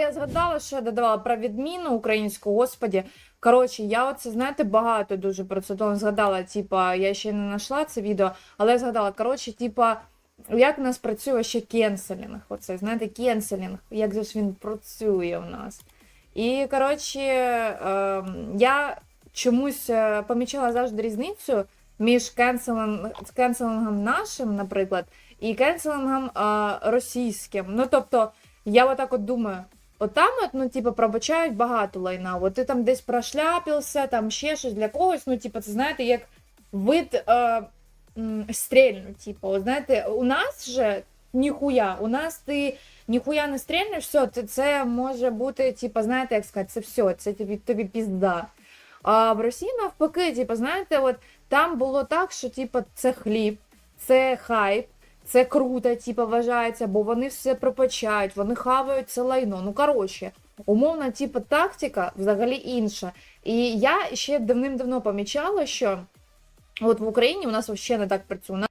Я згадала, що я додавала про відміну українську, господі. Коротше, я оце, знаєте, багато дуже про це тому згадала. Типа, я ще не знайшла це відео, але я згадала, коротше, типа, як у нас працює ще кенселінг. Оце, знаєте, кенселінг, як же ж він працює у нас. І, коротше, ем, я чомусь е, помічала завжди різницю між кенселинг, кенселингом нашим, наприклад, і кенселингом е, російським. Ну, тобто, я отак от думаю, от там, от, ну, типу, пробачають багато лайна. От ти там десь прошляпився, там ще щось для когось. Ну, типу, це знаєте, як вид е, м, стрельну, типу, знаєте, у нас же ніхуя, у нас ти ніхуя не стрельнеш, все, це може бути, типу, знаєте, як сказати, це все, це тобі, тобі пізда. А в Росії навпаки, типу, знаєте, от там було так, що типу, це хліб, це хайп, це круто, типу, вважається, бо вони все пропачають, вони хавають це лайно. Ну, коротше, умовна, типу, тактика взагалі інша. І я ще давним-давно помічала, що от в Україні у нас взагалі не так працює.